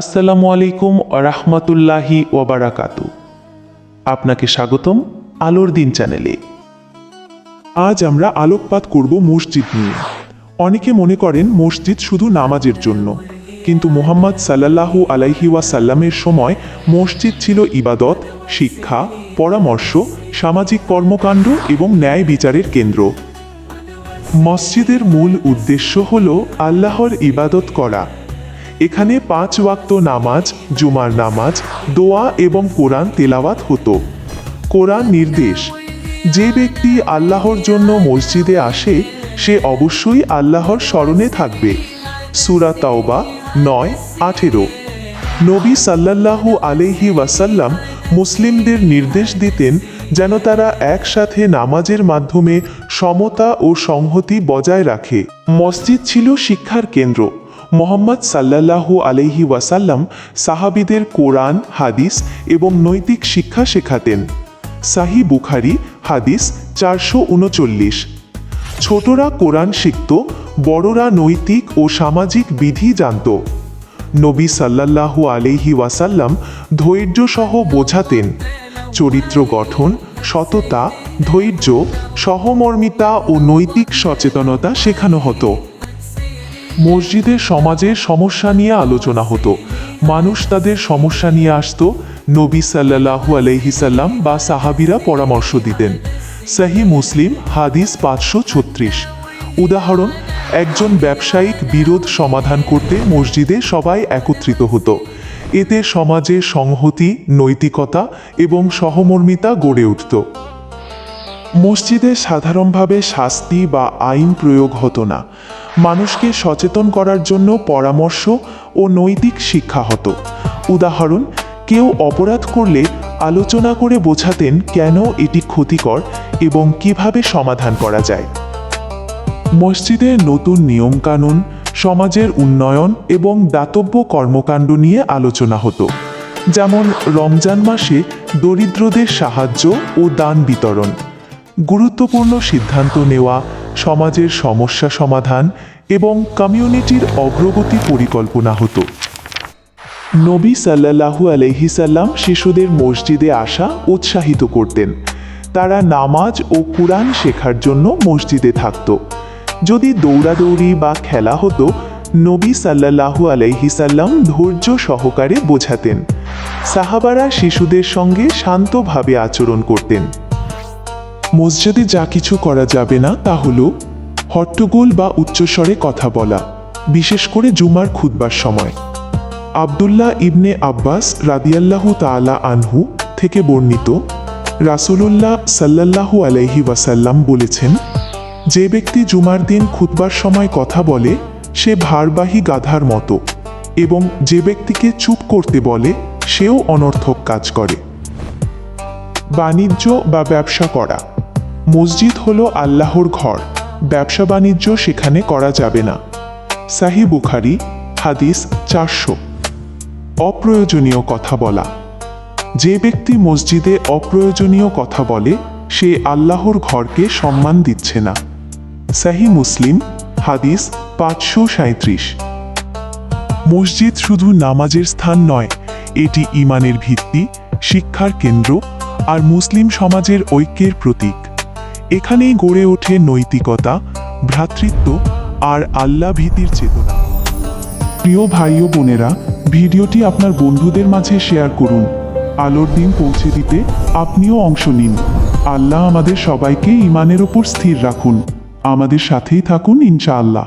আসসালামু আলাইকুম রাহমাতুল্লাহি ওবারাকাতু আপনাকে স্বাগতম আলোর দিন চ্যানেলে। আজ আমরা আলোকপাত করব মসজিদ নিয়ে। অনেকে মনে করেন মসজিদ শুধু নামাজের জন্য, কিন্তু মুহাম্মদ সাল্লাল্লাহু আলাইহি ওয়াসাল্লামের সময় মসজিদ ছিল ইবাদত, শিক্ষা, পরামর্শ, সামাজিক কর্মকাণ্ড এবং ন্যায় বিচারের কেন্দ্র। মসজিদের মূল উদ্দেশ্য হল আল্লাহর ইবাদত করা। এখানে পাঁচ ওয়াক্ত নামাজ, জুমার নামাজ, দোয়া এবং কোরআন তেলাওয়াত হতো। কোরআন নির্দেশ, যে ব্যক্তি আল্লাহর জন্য মসজিদে আসে, সে অবশ্যই আল্লাহর স্মরণে থাকবে। সুরা তাওবা নয়, আঠেরো। নবী সাল্লাল্লাহু আলাইহি ওয়াসাল্লাম মুসলিমদের নির্দেশ দিতেন যেন তারা একসাথে নামাজের মাধ্যমে সমতা ও সংহতি বজায় রাখে। মসজিদ ছিল শিক্ষার কেন্দ্র। মোহাম্মদ সাল্লাল্লাহু আলাইহি ওয়াসাল্লাম সাহাবিদের কোরআন, হাদিস এবং নৈতিক শিক্ষা শেখাতেন। সাহি বুখারি, হাদিস চারশো উনচল্লিশ। ছোটরা কোরআন শিখত, বড়রা নৈতিক ও সামাজিক বিধি জানত। নবী সাল্লাল্লাহু আলাইহি ওয়াসাল্লাম ধৈর্য সহ বোঝাতেন। চরিত্র গঠন, সততা, ধৈর্য, সহমর্মিতা ও নৈতিক সচেতনতা শেখানো হতো। মসজিদে সমাজের সমস্যা নিয়ে আলোচনা হতো। মানুষ তাদের সমস্যা নিয়ে আসত, নবী সাল্লাহু আলহিসাল্লাম বা সাহাবিরা পরামর্শ দিতেন। সাহি মুসলিম, হাদিস পাঁচশো ছত্রিশ। উদাহরণ, একজন ব্যবসায়িক বিরোধ সমাধান করতে মসজিদে সবাই একত্রিত হতো। এতে সমাজে সংহতি, নৈতিকতা এবং সহমর্মিতা গড়ে উঠত। মসজিদে সাধারণভাবে শাস্তি বা আইন প্রয়োগ হতো না। মানুষকে সচেতন করার জন্য পরামর্শ ও নৈতিক শিক্ষা হতো। উদাহরণ, কেউ অপরাধ করলে আলোচনা করে বোঝাতেন কেন এটি ক্ষতিকর এবং কীভাবে সমাধান করা যায়। মসজিদের নতুন নিয়মকানুন, সমাজের উন্নয়ন এবং দাতব্য কর্মকাণ্ড নিয়ে আলোচনা হতো। যেমন রমজান মাসে দরিদ্রদের সাহায্য ও দান বিতরণ। গুরুত্বপূর্ণ সিদ্ধান্ত নেওয়া, সমাজের সমস্যা সমাধান এবং কমিউনিটির অগ্রগতি পরিকল্পনা হতো। নবী সাল্লাল্লাহু আলহিসাল্লাম শিশুদের মসজিদে আসা উৎসাহিত করতেন। তারা নামাজ ও কুরআন শেখার জন্য মসজিদে থাকত। যদি দৌড়াদৌড়ি বা খেলা হতো, নবী সাল্লাল্লাহু আলাইহিসাল্লাম ধৈর্য সহকারে বোঝাতেন। সাহাবারা শিশুদের সঙ্গে শান্তভাবে আচরণ করতেন। মসজিদে যা কিছু করা যাবে না তা হল হট্টগোল বা উচ্চস্বরে কথা বলা, বিশেষ করে জুমার খুতবার সময়। আবদুল্লাহ ইবনে আব্বাস রাদিয়াল্লাহু তাআলা আনহু থেকে বর্ণিত, রাসূলুল্লাহ সাল্লাল্লাহু আলাইহি ওয়াসাল্লাম বলেছেন, যে ব্যক্তি জুমার দিন খুতবার সময় কথা বলে, সে ভারবাহী গাধার মতো এবং যে ব্যক্তিকে চুপ করতে বলে, সেও অনর্থক কাজ করে। বাণিজ্য বা ব্যবসা করা। মসজিদ হলো আল্লাহর ঘর। ব্যবসা বাণিজ্য সেখানে করা যাবে না। সাহি বুখারি, হাদিস চারশো। অপ্রয়োজনীয় কথা বলা। যে ব্যক্তি মসজিদে অপ্রয়োজনীয় কথা বলে, সে আল্লাহর ঘরকে সম্মান দিচ্ছে না। সাহি মুসলিম, হাদিস পাঁচশো সাঁত্রিশ মসজিদ শুধু নামাজের স্থান নয়, এটি ইমানের ভিত্তি, শিক্ষার কেন্দ্র আর মুসলিম সমাজের ঐক্যের প্রতীক। এখানেই গড়ে ওঠে নৈতিকতা, ভ্রাতৃত্ব আর আল্লাহ ভীতির চেতনা। প্রিয় ভাই ও বোনেরা, ভিডিওটি আপনার বন্ধুদের মাঝে শেয়ার করুন। আলোর দিন পৌঁছে দিতে আপনিও অংশ নিন। আল্লাহ আমাদের সবাইকে ইমানের ওপর স্থির রাখুন। আমাদের সাথেই থাকুন ইনশাআল্লাহ।